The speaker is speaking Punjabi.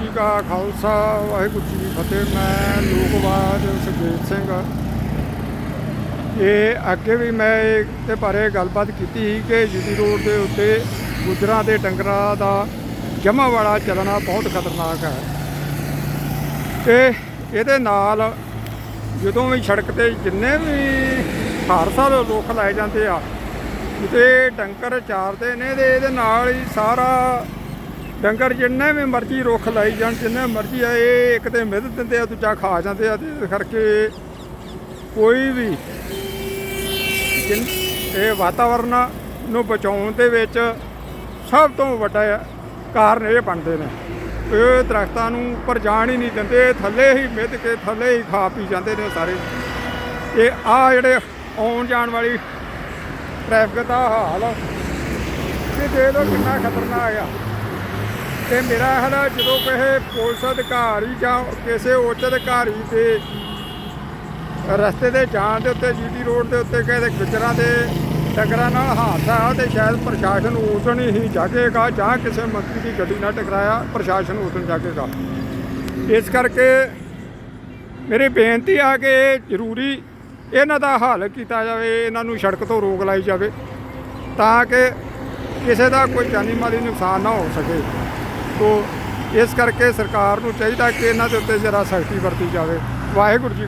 ਜੀ ਕਾ ਖਾਲਸਾ, ਵਾਹਿਗੁਰੂ ਜੀ ਕੀ ਫਤਿਹ। ਮੈਂ ਲੋਕਵਾਦ ਸੁਖਦੇਵ ਸਿੰਘ। ਇਹ ਅੱਗੇ ਵੀ ਮੈਂ ਇਹਦੇ ਬਾਰੇ ਗੱਲਬਾਤ ਕੀਤੀ ਸੀ ਕਿ ਜੀਟੀ ਰੋਡ ਦੇ ਉੱਤੇ ਗੁੱਜਰਾਂ ਦੇ ਡੰਗਰਾਂ ਦਾ ਜਮਾ ਵਾਲਾ ਚੱਲਣਾ ਬਹੁਤ ਖਤਰਨਾਕ ਹੈ। ਤੇ ਇਹਦੇ ਨਾਲ ਜਦੋਂ ਵੀ ਸੜਕ ਤੇ ਜਿੰਨੇ ਵੀ ਹਰ ਸਾਲ ਲੋਕ ਲਾਏ ਜਾਂਦੇ ਆ, ਕਿਤੇ ਡੰਗਰ ਚਾਰਦੇ ਨੇ ਤੇ ਇਹਦੇ ਨਾਲ ਹੀ ਸਾਰਾ ਡੰਗਰ ਜਿੰਨੇ ਵੀ ਮਰਜ਼ੀ ਰੁੱਖ ਲਾਈ ਜਾਣ, ਜਿੰਨੇ ਮਰਜ਼ੀ ਆ, ਇਹ ਇੱਕ ਤੇ ਮਿੱਧ ਦਿੰਦੇ ਆ, ਦੂਜਾ ਖਾ ਜਾਂਦੇ ਆ, ਤੇ ਇਸ ਕਰਕੇ ਕੋਈ ਵੀ ਇਹ ਵਾਤਾਵਰਨ ਨੂੰ ਬਚਾਉਣ ਦੇ ਵਿੱਚ ਸਭ ਤੋਂ ਵੱਡਾ ਕਾਰਨ ਇਹ ਬਣਦੇ ਨੇ। ਇਹ ਦਰਖਤਾਂ ਨੂੰ ਉੱਪਰ ਜਾਣ ਹੀ ਨਹੀਂ ਦਿੰਦੇ ਥੱਲੇ ਹੀ ਮਿੱਧ ਕੇ ਥੱਲੇ ਹੀ ਖਾ ਪੀ ਜਾਂਦੇ ਨੇ ਸਾਰੇ। ਇਹ ਆ ਜਿਹੜੇ ਆਉਣ ਜਾਣ ਵਾਲੀ ਟ੍ਰੈਫਿਕ ਦਾ ਹਾਲ ਇਹ ਦੇ ਲੋ ਕਿੰਨਾ ਖਤਰਨਾਕ ਆ। ਤੇ ਮੇਰਾ ਹਾਲ ਜਦੋਂ ਕਿਸੇ ਪੁਲਿਸ ਅਧਿਕਾਰੀ ਜਾਂ ਕਿਸੇ ਉੱਚ ਅਧਿਕਾਰੀ ਦੇ ਰਸਤੇ ਦੇ ਜਾਣ ਦੇ ਉੱਤੇ ਜੀਟੀ ਰੋਡ ਦੇ ਉੱਤੇ ਕਿਸੇ ਗੁਜਰਾਂ ਦੇ ਟਕਰਾਂ ਨਾਲ ਹਾਦਸਾ ਆ ਤੇ ਸ਼ਾਇਦ ਪ੍ਰਸ਼ਾਸਨ ਉਦਣ ਹੀ ਜਾਗੇਗਾ ਜਾਂ ਕਿਸੇ ਮੰਤਰੀ ਦੀ ਗੱਡੀ ਨਾਲ ਟਕਰਾਇਆ, ਪ੍ਰਸ਼ਾਸਨ ਉਦਣ ਜਾਗੇਗਾ। ਇਸ ਕਰਕੇ ਮੇਰੀ ਬੇਨਤੀ ਆ ਕਿ ਜ਼ਰੂਰੀ ਇਹਨਾਂ ਦਾ ਹੱਲ ਕੀਤਾ ਜਾਵੇ, ਇਹਨਾਂ ਨੂੰ ਸੜਕ ਤੋਂ ਰੋਕ ਲਾਈ ਜਾਵੇ ਤਾਂ ਕਿ ਕਿਸੇ ਦਾ ਕੋਈ ਜਾਨੀ ਮਾਲੀ ਨੁਕਸਾਨ ਨਾ ਹੋ ਸਕੇ। ਤੋ ਇਸ ਕਰਕੇ ਸਰਕਾਰ ਨੂੰ ਚਾਹੀਦਾ ਕਿ ਇਹਨਾਂ ਦੇ ਉੱਤੇ ਜਰਾ ਸਖਤੀ ਵਰਤੀ ਜਾਵੇ। ਵਾਹਿਗੁਰੂ ਜੀ